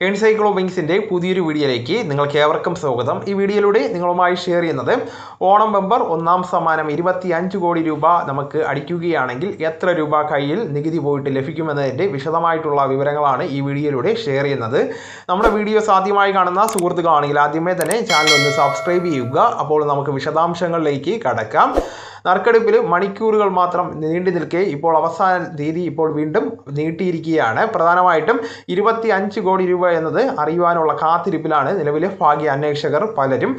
എൻസൈക്ലോബിങ്സിന്റെ പുതിയൊരു വീഡിയോയിലേക്ക് നിങ്ങൾക്ക് ഏവർക്കും സ്വാഗതം. ഈ വീഡിയോയിലൂടെ നിങ്ങളുമായി ഷെയർ ചെയ്യുന്നത് ഓണം ബമ്പർ ഒന്നാം സമ്മാനം ഇരുപത്തി അഞ്ച് കോടി രൂപ നമുക്ക് അടിക്കുകയാണെങ്കിൽ എത്ര രൂപ കയ്യിൽ നികുതി പോയിട്ട് ലഭിക്കുമെന്നതിന്റെ വിശദമായിട്ടുള്ള വിവരങ്ങളാണ് ഈ വീഡിയോയിലൂടെ ഷെയർ ചെയ്യുന്നത്. നമ്മുടെ വീഡിയോസ് ആദ്യമായി കാണുന്ന സുഹൃത്തുക്കളാണെങ്കിൽ ആദ്യമേ തന്നെ ചാനൽ ഒന്ന് സബ്സ്ക്രൈബ് ചെയ്യുക. അപ്പോൾ നമുക്ക് വിശദാംശങ്ങളിലേക്ക് കടക്കാം. നറുക്കെടുപ്പിൽ മണിക്കൂറുകൾ മാത്രം നീണ്ടു നിൽക്കെ ഇപ്പോൾ അവസാന തീയതി ഇപ്പോൾ വീണ്ടും നീട്ടിയിരിക്കുകയാണ്. പ്രധാനമായിട്ടും ഇരുപത്തി കോടി രൂപ എന്നത് അറിയുവാനുള്ള കാത്തിരിപ്പിലാണ് നിലവിലെ ഭാഗ്യ അന്വേഷകർ പലരും.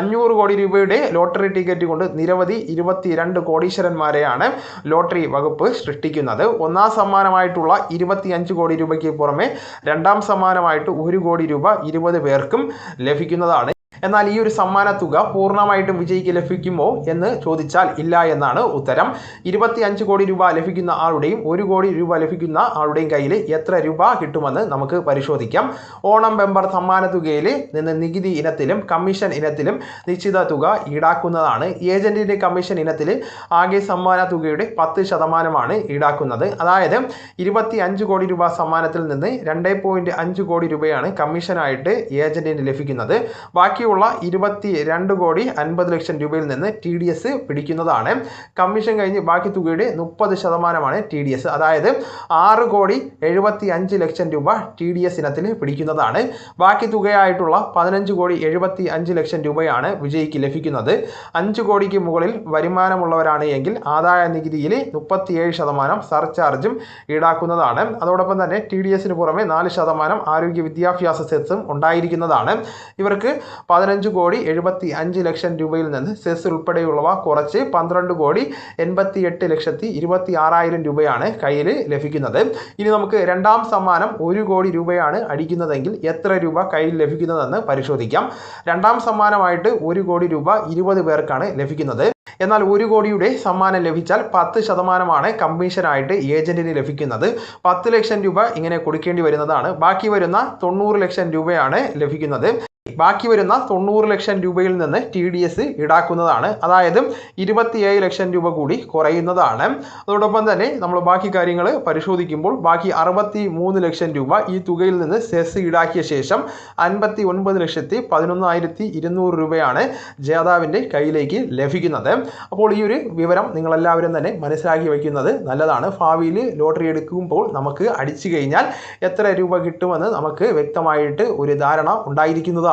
അഞ്ഞൂറ് കോടി രൂപയുടെ ലോട്ടറി ടിക്കറ്റ് കൊണ്ട് നിരവധി ഇരുപത്തിരണ്ട് കോടീശ്വരന്മാരെയാണ് ലോട്ടറി വകുപ്പ് സൃഷ്ടിക്കുന്നത്. ഒന്നാം സമ്മാനമായിട്ടുള്ള ഇരുപത്തി അഞ്ച് കോടി രൂപയ്ക്ക് പുറമെ രണ്ടാം സമ്മാനമായിട്ട് ഒരു കോടി രൂപ ഇരുപത് പേർക്കും ലഭിക്കുന്നതാണ് എന്നാൽ ഈ ഒരു സമ്മാന തുക പൂർണമായിട്ടും വിജയിക്ക് ലഭിക്കുമോ എന്ന് ചോദിച്ചാൽ ഇല്ല എന്നാണ് ഉത്തരം. ഇരുപത്തി അഞ്ച് കോടി രൂപ ലഭിക്കുന്ന ആളുടെയും ഒരു കോടി രൂപ ലഭിക്കുന്ന ആളുടെയും കയ്യിൽ എത്ര രൂപ കിട്ടുമെന്ന് നമുക്ക് പരിശോധിക്കാം. ഓണം ബെമ്പർ സമ്മാന തുകയിൽ നിന്ന് നികുതി ഇനത്തിലും കമ്മീഷൻ ഇനത്തിലും നിശ്ചിത തുക ഈടാക്കുന്നതാണ്. ഏജന്റിന്റെ കമ്മീഷൻ ഇനത്തിൽ ആകെ സമ്മാന തുകയുടെ പത്ത് ശതമാനമാണ് ഈടാക്കുന്നത്. അതായത് ഇരുപത്തി അഞ്ച് കോടി രൂപ സമ്മാനത്തിൽ നിന്ന് രണ്ട് പോയിന്റ് അഞ്ച് കോടി രൂപയാണ് കമ്മീഷനായിട്ട് ഏജന്റിന് ലഭിക്കുന്നത്. ബാക്കിയുള്ള ഇരുപത്തി രണ്ട് കോടി അൻപത് ലക്ഷം രൂപയിൽ നിന്ന് ടി ഡി എസ് പിടിക്കുന്നതാണ്. കമ്മീഷൻ കഴിഞ്ഞ് ബാക്കി തുകയുടെ മുപ്പത് ശതമാനമാണ് ടി ഡി എസ് അതായത് ആറ് കോടി എഴുപത്തി അഞ്ച് ലക്ഷം രൂപ ടി ഡി എസ് ഇനത്തിൽ പിടിക്കുന്നതാണ്. ബാക്കി തുകയായിട്ടുള്ള പതിനഞ്ച് കോടി എഴുപത്തി അഞ്ച് ലക്ഷം രൂപയാണ് വിജയിക്ക് ലഭിക്കുന്നത്. അഞ്ച് കോടിക്ക് മുകളിൽ വരുമാനമുള്ളവരാണ് എങ്കിൽ ആദായ നികുതിയിൽ മുപ്പത്തിയേഴ് ശതമാനം സർചാർജും ഈടാക്കുന്നതാണ്. അതോടൊപ്പം തന്നെ ടി ഡി എസിന് പുറമെ നാല് ശതമാനം ആരോഗ്യ വിദ്യാഭ്യാസ സെസ്സും ഉണ്ടായിരിക്കുന്നതാണ്. ഇവർക്ക് പതിനഞ്ച് കോടി എഴുപത്തി അഞ്ച് ലക്ഷം രൂപയിൽ നിന്ന് സെസ് ഉൾപ്പെടെയുള്ളവ കുറച്ച് പന്ത്രണ്ട് കോടി എൺപത്തി എട്ട് ലക്ഷത്തി ഇരുപത്തി ആറായിരം രൂപയാണ് കയ്യിൽ ലഭിക്കുന്നത്. ഇനി നമുക്ക് രണ്ടാം സമ്മാനം ഒരു കോടി രൂപയാണ് അടിക്കുന്നതെങ്കിൽ എത്ര രൂപ കയ്യിൽ ലഭിക്കുന്നതെന്ന് പരിശോധിക്കാം. രണ്ടാം സമ്മാനമായിട്ട് ഒരു കോടി രൂപ ഇരുപത് പേർക്കാണ് ലഭിക്കുന്നത്. എന്നാൽ ഒരു കോടിയുടെ സമ്മാനം ലഭിച്ചാൽ പത്ത് ശതമാനമാണ് കമ്മീഷനായിട്ട് ഏജന്റിന് ലഭിക്കുന്നത്. പത്ത് ലക്ഷം രൂപ ഇങ്ങനെ കൊടുക്കേണ്ടി വരുന്നതാണ്. ബാക്കി വരുന്ന തൊണ്ണൂറ് ലക്ഷം രൂപയാണ് ലഭിക്കുന്നത്. ബാക്കി വരുന്ന തൊണ്ണൂറ് ലക്ഷം രൂപയിൽ നിന്ന് ടി ഡി എസ് ഈടാക്കുന്നതാണ്. അതായത് ഇരുപത്തിയേഴ് ലക്ഷം രൂപ കൂടി കുറയുന്നതാണ്. അതോടൊപ്പം തന്നെ നമ്മൾ ബാക്കി കാര്യങ്ങൾ പരിശോധിക്കുമ്പോൾ ബാക്കി അറുപത്തി മൂന്ന് ലക്ഷം രൂപ ഈ തുകയിൽ നിന്ന് സെസ് ഈടാക്കിയ ശേഷം അൻപത്തി ഒൻപത് ലക്ഷത്തി പതിനൊന്നായിരത്തി ഇരുന്നൂറ് രൂപയാണ് ജേതാവിന്റെ കയ്യിലേക്ക് ലഭിക്കുന്നത്. അപ്പോൾ ഈ ഒരു വിവരം നിങ്ങളെല്ലാവരും തന്നെ മനസ്സിലാക്കി വയ്ക്കുന്നത് നല്ലതാണ്. ഭാവിയിൽ ലോട്ടറി എടുക്കുമ്പോൾ നമുക്ക് അടിച്ചു കഴിഞ്ഞാൽ എത്ര രൂപ കിട്ടുമെന്ന് നമുക്ക് വ്യക്തമായിട്ട് ഒരു ധാരണ ഉണ്ടായിരിക്കുന്നതാണ്.